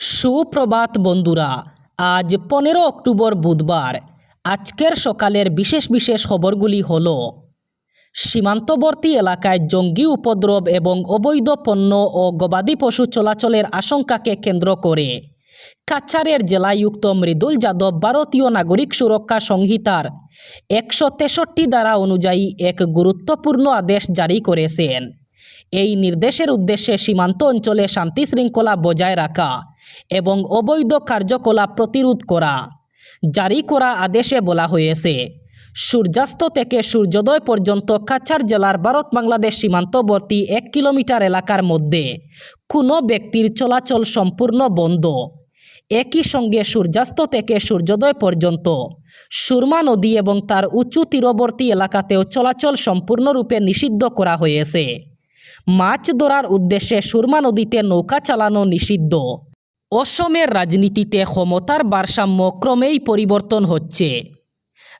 সুপ্রভাত বন্ধুরা, আজ পনেরো অক্টোবর বুধবার। আজকের সকালের বিশেষ বিশেষ খবরগুলি হল, সীমান্তবর্তী এলাকায় জঙ্গি উপদ্রব এবং অবৈধ পণ্য ও গবাদি পশু চলাচলের আশঙ্কাকে কেন্দ্র করে কাছাড়ের জেলায়ুক্ত মৃদুল যাদব ভারতীয় নাগরিক সুরক্ষা সংহিতার একশো তেষট্টি দ্বারা অনুযায়ী এক গুরুত্বপূর্ণ আদেশ জারি করেছেন। এই নির্দেশের উদ্দেশ্যে সীমান্ত অঞ্চলে শান্তি শৃঙ্খলা বজায় রাখা এবং অবৈধ কার্যকলাপ প্রতিরোধ করা, জারি করা আদেশে বলা হয়েছে। সূর্যাস্ত থেকে সূর্যোদয় পর্যন্ত কাছাড় জেলার ভারত বাংলাদেশ সীমান্তবর্তী এক কিলোমিটার এলাকার মধ্যে কোনো ব্যক্তির চলাচল সম্পূর্ণ বন্ধ। একই সঙ্গে সূর্যাস্ত থেকে সূর্যোদয় পর্যন্ত সুরমা নদী এবং তার উঁচু তীরবর্তী এলাকাতেও চলাচল সম্পূর্ণরূপে নিষিদ্ধ করা হয়েছে। মাছ ধরার উদ্দেশ্যে সুরমা নদীতে নৌকা চালানো নিষিদ্ধ। অসমের রাজনীতিতে ক্ষমতার ভারসাম্য ক্রমেই পরিবর্তন হচ্ছে।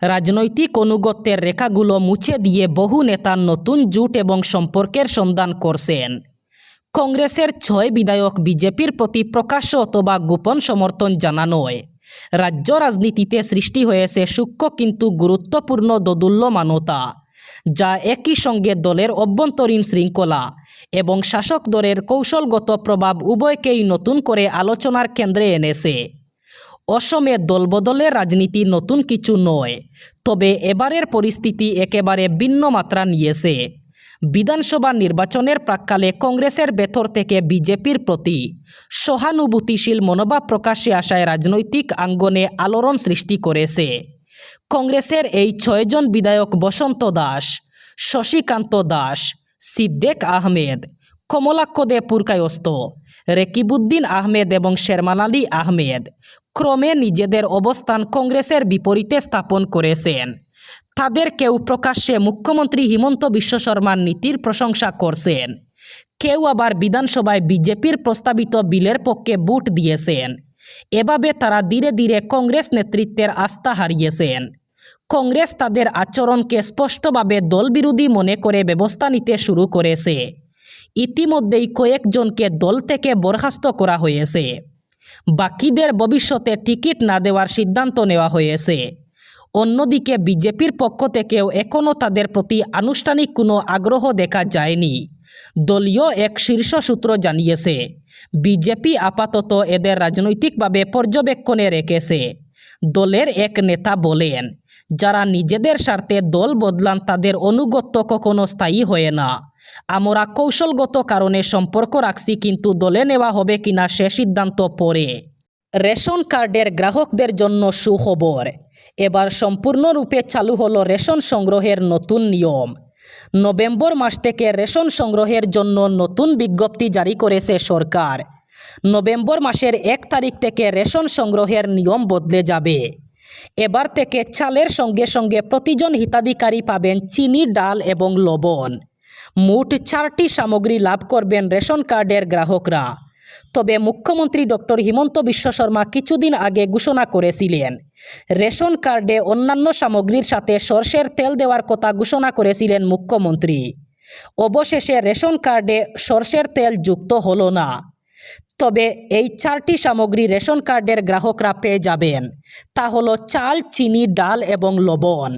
রাজনৈতিক অনুগত্যের রেখাগুলো মুছে দিয়ে বহু নেতা নতুন জোট এবং সম্পর্কের সন্ধান করছেন। কংগ্রেসের ছয় বিধায়ক বিজেপির প্রতি প্রকাশ্য অথবা গোপন সমর্থন জানানোয় রাজ্য রাজনীতিতে সৃষ্টি হয়েছে সূক্ষ্ম কিন্তু গুরুত্বপূর্ণ দোদুল্যমানতা। যা একই সঙ্গে দলের অভ্যন্তরীণ শৃঙ্খলা এবং শাসক দলের কৌশলগত প্রভাব উভয়কেই নতুন করে আলোচনার কেন্দ্রে এনেছে। অসমে দলবদলের রাজনীতি নতুন কিছু নয়, তবে এবারের পরিস্থিতি একেবারে ভিন্ন মাত্রা নিয়েছে। বিধানসভা নির্বাচনের প্রাককালে কংগ্রেসের ভেতর থেকে বিজেপির প্রতি সহানুভূতিশীল মনোভাব প্রকাশ্যে আসায় রাজনৈতিক আঙ্গনে আলোড়ন সৃষ্টি করেছে। কংগ্রেসের এই ছয়জন বিধায়ক বসন্ত দাস, শশীকান্ত দাস, সিদ্দেক আহমেদ কমলাক্ষ দে পুরকায়স্ত রেকিবুদ্দিন আহমেদ এবং শেরমান আলী আহমেদ ক্রমে নিজেদের অবস্থান কংগ্রেসের বিপরীতে স্থাপন করেছেন। তাদের কেউ প্রকাশ্যে মুখ্যমন্ত্রী হিমন্ত বিশ্ব শর্মার নীতির প্রশংসা করছেন। কেউ আবার বিধানসভায় বিজেপির প্রস্তাবিত বিলের পক্ষে ভোট দিয়েছেন। এভাবে তারা ধীরে ধীরে কংগ্রেস নেতৃত্বের আস্থা হারিয়েছেন। কংগ্রেস তাদের আচরণকে স্পষ্টভাবে দলবিরোধী মনে করে ব্যবস্থা নিতে শুরু করেছে। ইতিমধ্যেই কয়েকজনকে দল থেকে বরখাস্ত করা হয়েছে। বাকিদের ভবিষ্যতে টিকিট না দেওয়ার সিদ্ধান্ত নেওয়া হয়েছে। অন্যদিকে বিজেপির পক্ষ থেকেও এখনও তাদের প্রতি আনুষ্ঠানিক কোনো আগ্রহ দেখা যায়নি। দলীয় এক শীর্ষ সূত্র জানিয়েছে, বিজেপি আপাতত এদের রাজনৈতিকভাবে পর্যবেক্ষণে রেখেছে। দলের এক নেতা বলেন, যারা নিজেদের স্বার্থে দল বদলান, তাদের অনুগত্য কখনো স্থায়ী হয় না। আমরা কৌশলগত কারণে সম্পর্ক রাখছি, কিন্তু দলে নেওয়া হবে কিনা সে সিদ্ধান্ত পরে। রেশন কার্ডের গ্রাহকদের জন্য সুখবর, এবার সম্পূর্ণরূপে চালু হলো রেশন সংগ্রহের নতুন নিয়ম। নভেম্বর মাস থেকে রেশন সংগ্রহের জন্য নতুন বিজ্ঞপ্তি জারি করেছে সরকার। নভেম্বর মাসের এক তারিখ থেকে রেশন সংগ্রহের নিয়ম বদলে যাবে। এবার থেকে চালের সঙ্গে সঙ্গে প্রতিজন হিতাধিকারী পাবেন চিনি, ডাল এবং লবণ। মোট চারটি সামগ্রী লাভ করবেন রেশন কার্ডের গ্রাহকরা। তবে মুখ্যমন্ত্রী ডক্টর হিমন্ত বিশ্ব শর্মা কিছুদিন আগে ঘোষণা করেছিলেন, রেশন কার্ডে অন্যান্য সামগ্রীর সাথে সর্ষের তেল দেওয়ার কথা ঘোষণা করেছিলেন মুখ্যমন্ত্রী। অবশেষে রেশন কার্ডে সর্ষের তেল যুক্ত হলো না। তবে এই চারটি সামগ্রী রেশন কার্ডের গ্রাহকরা পেয়ে যাবেন। তা হলো চাল, চিনি, ডাল এবং লবণ।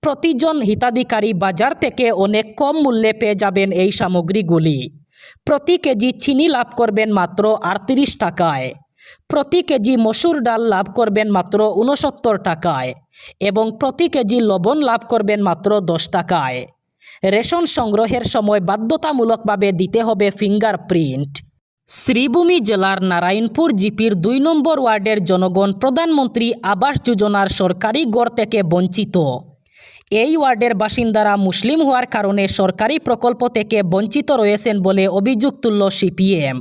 প্রতিজন হিতাধিকারী বাজার থেকে অনেক কম মূল্যে পেয়ে যাবেন এই সামগ্রীগুলি। প্রতি কেজি চিনি লাভ করবেন মাত্র আটত্রিশ টাকায়। প্রতি কেজি মসুর ডাল লাভ করবেন মাত্র উনসত্তর টাকায় এবং প্রতি কেজি লবণ লাভ করবেন মাত্র দশ টাকায়। রেশন সংগ্রহের সময় বাধ্যতামূলকভাবে দিতে হবে ফিঙ্গারপ্রিন্ট। শ্রীভূমি জেলার নারায়ণপুর জিপির দুই নম্বর ওয়ার্ডের জনগণ প্রধানমন্ত্রী আবাস যোজনার সরকারি গড় থেকে বঞ্চিত। এই ওয়ার্ডের বাসিন্দারা মুসলিম হওয়ার কারণে সরকারি প্রকল্প থেকে বঞ্চিত রয়েছেন বলে অভিযোগ তুলল সিপিএম।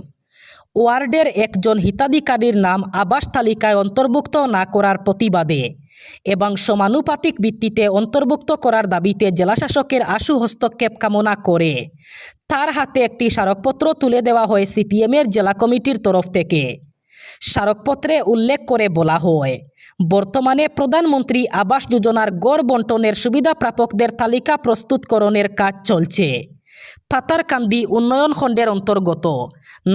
ওয়ার্ডের একজন হিতাধিকারীর নাম আবাস তালিকায় অন্তর্ভুক্ত না করার প্রতিবাদে এবং সমানুপাতিক ভিত্তিতে অন্তর্ভুক্ত করার দাবিতে জেলাশাসকের আশু হস্তক্ষেপ কামনা করে। তার হাতে একটি স্মারকপত্র তুলে দেওয়া হয় সিপিএমের জেলা কমিটির তরফ থেকে। স্মারকপত্রে উল্লেখ করে বলা হয়, বর্তমানে প্রধানমন্ত্রী আবাস যোজনার গড় বন্টনের সুবিধা প্রাপকদের তালিকা প্রস্তুতকরণের কাজ চলছে। পাতারকান্দি উন্নয়ন খণ্ডের অন্তর্গত।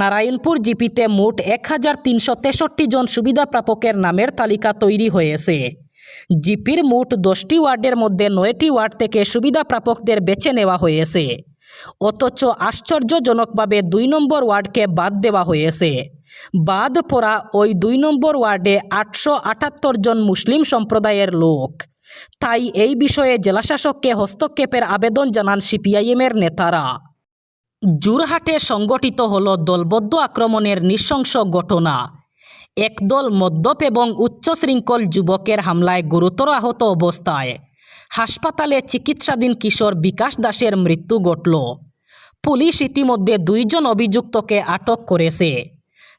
নারায়ণপুর জিপিতে মোট এক হাজার তিনশো তেষট্টি জন সুবিধা প্রাপকের নামের তালিকা তৈরি হয়েছে। জিপির মোট দশটি ওয়ার্ডের মধ্যে নয়টি ওয়ার্ড থেকে সুবিধা প্রাপকদের বেছে নেওয়া হয়েছে। অথচ আশ্চর্যজনকভাবে দুই নম্বর ওয়ার্ডকে বাদ দেওয়া হয়েছে। বাদ পড়া ওই দুই নম্বর ওয়ার্ডে আটশো আটাত্তর জন মুসলিম সম্প্রদায়ের লোক। তাই এই বিষয়ে জেলাশাসককে হস্তক্ষেপের আবেদন জানান সিপিআইএমের নেতারা। জোরহাটে সংগঠিত হল দলবদ্ধ আক্রমণের নৃশংস ঘটনা। একদল মদ্যপ এবং উচ্চশৃঙ্খল যুবকের হামলায় গুরুতর আহত অবস্থায়। হাসপাতালে চিকিৎসাধীন কিশোর বিকাশ দাসের মৃত্যু ঘটল। পুলিশ ইতিমধ্যে দুইজন অভিযুক্তকে আটক করেছে।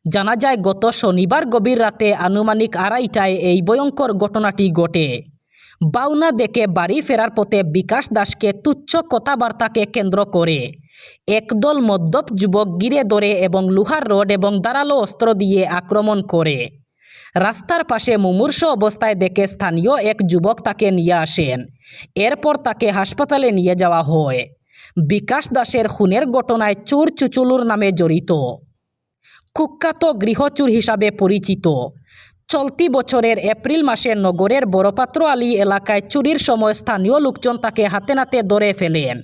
জানা যায়, গত শনিবার গভীর রাতে আনুমানিক আড়াইটায় এই ভয়ঙ্কর ঘটনাটি ঘটে। বাউনা দেখে বাড়ি ফেরার পথে বিকাশ দাসকে তুচ্ছ কথাবার্তাকে কেন্দ্র করে। একদল মদ্যপ যুবক গিরে ধরে এবং লোহার রড এবং দাঁড়াল অস্ত্র দিয়ে আক্রমণ করে। রাস্তার পাশে মুমূর্ষ অবস্থায় দেখে স্থানীয় এক যুবক তাকে নিয়ে আসেন। এরপর তাকে হাসপাতালে নিয়ে যাওয়া হয়। বিকাশ দাসের খুনের ঘটনায় চোর চুচুলুর নামে জড়িত। কুখ্যাত গৃহচুর হিসাবে পরিচিত। চলতি বছরের এপ্রিল মাসে নগরের বড়পাত্র আলী এলাকায় চুরির সময় স্থানীয় লোকজন তাকে হাতে নাতে ধরে ফেলেন।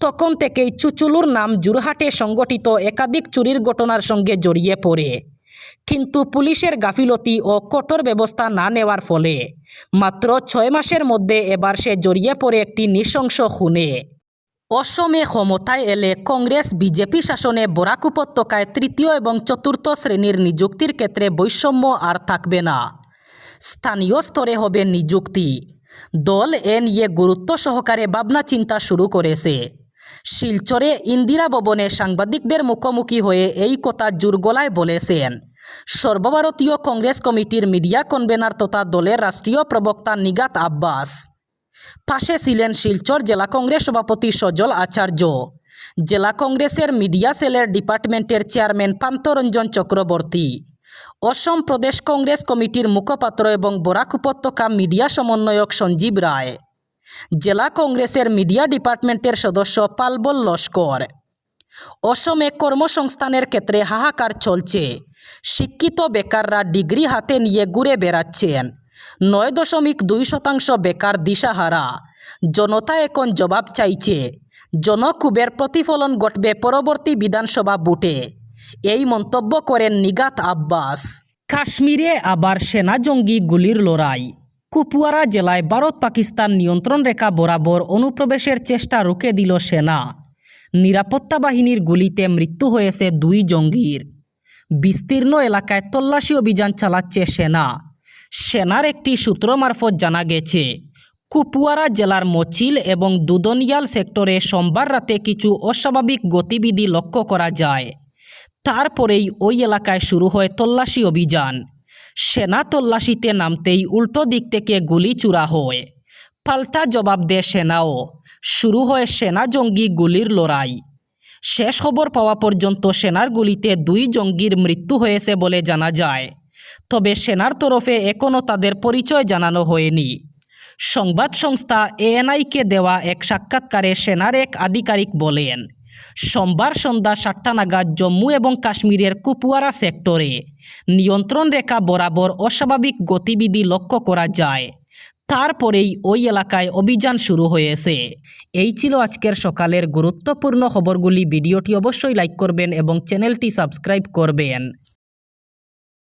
তখন থেকেই চুচুলুর নাম জুরহাটে সংগঠিত একাধিক চুরির ঘটনার সঙ্গে জড়িয়ে পড়ে। কিন্তু পুলিশের গাফিলতি ও কঠোর ব্যবস্থা না নেওয়ার ফলে মাত্র ছয় মাসের মধ্যে এবার সে জড়িয়ে পড়ে একটি নৃশংস খুনে। অসমে ক্ষমতায় এলে কংগ্রেস, বিজেপি শাসনে বরাক উপত্যকায় তৃতীয় এবং চতুর্থ শ্রেণির নিযুক্তির ক্ষেত্রে বৈষম্য আর থাকবে না। স্থানীয় স্তরে হবে নিযুক্তি। দল এ নিয়ে গুরুত্ব সহকারে ভাবনা চিন্তা শুরু করেছে। শিলচরে ইন্দিরা ভবনে সাংবাদিকদের মুখোমুখি হয়ে এই কথা জোরগলায় বলেছেন। সর্বভারতীয় কংগ্রেস কমিটির মিডিয়া কনভেনার তথা দলের রাষ্ট্রীয় প্রবক্তা নিগাত আব্বাস। পাশে ছিলেন শিলচর জেলা কংগ্রেস সভাপতি সজল আচার্য। জেলা কংগ্রেসের মিডিয়া সেলের ডিপার্টমেন্টের চেয়ারম্যান পান্তরঞ্জন চক্রবর্তী। অসম প্রদেশ কংগ্রেস কমিটির মুখপাত্র এবং বরাক উপত্যকা মিডিয়া সমন্বয়ক সঞ্জীব রায়। জেলা কংগ্রেসের মিডিয়া ডিপার্টমেন্টের সদস্য পালবল লস্কর। অসমে কর্মসংস্থানের ক্ষেত্রে হাহাকার চলছে। শিক্ষিত বেকাররা ডিগ্রি হাতে নিয়ে ঘুরে বেড়াচ্ছেন। নয় দশমিক দুই শতাংশ বেকার দিশাহারা। জনতা এখন জবাব চাইছে, জনক্ষোভের প্রতিফলন ঘটবে পরবর্তী বিধানসভা ভোটে। এই মন্তব্য করেন নিগাত আব্বাস। কাশ্মীরে আবার সেনা জঙ্গি গুলির লড়াই। কুপওয়ারা জেলায় ভারত পাকিস্তান নিয়ন্ত্রণ রেখা বরাবর অনুপ্রবেশের চেষ্টা রুখে দিল সেনা। নিরাপত্তা বাহিনীর গুলিতে মৃত্যু হয়েছে দুই জঙ্গির। বিস্তীর্ণ এলাকায় তল্লাশি অভিযান চালাচ্ছে সেনা। সেনার একটি সূত্র মারফত জানা গেছে, কুপওয়ারা জেলার মচিল এবং দুদনিয়াল সেক্টরে সোমবার রাতে কিছু অস্বাভাবিক গতিবিধি লক্ষ্য করা যায়। তারপরেই ওই এলাকায় শুরু হয় তল্লাশি অভিযান। সেনা তল্লাশিতে নামতেই উল্টো দিক থেকে গুলি চূড়া হয়। পাল্টা জবাব দেয় সেনাও। শুরু হয় সেনা জঙ্গি গুলির লড়াই। শেষ খবর পাওয়া পর্যন্ত সেনার গুলিতে দুই জঙ্গির মৃত্যু হয়েছে বলে জানা যায়। তবে সেনার তরফে এখনও তাদের পরিচয় জানানো হয়নি। সংবাদ সংস্থা এএনআইকে দেওয়া এক সাক্ষাৎকারে সেনার এক আধিকারিক বলেন, সোমবার সন্ধ্যা সাতটা নাগাদ জম্মু এবং কাশ্মীরের কুপওয়ারা সেক্টরে নিয়ন্ত্রণ রেখা বরাবর অস্বাভাবিক গতিবিধি লক্ষ্য করা যায়। তারপরেই ওই এলাকায় অভিযান শুরু হয়েছে। এই ছিল আজকের সকালের গুরুত্বপূর্ণ খবরগুলি। ভিডিওটি অবশ্যই লাইক করবেন এবং চ্যানেলটি সাবস্ক্রাইব করবেন।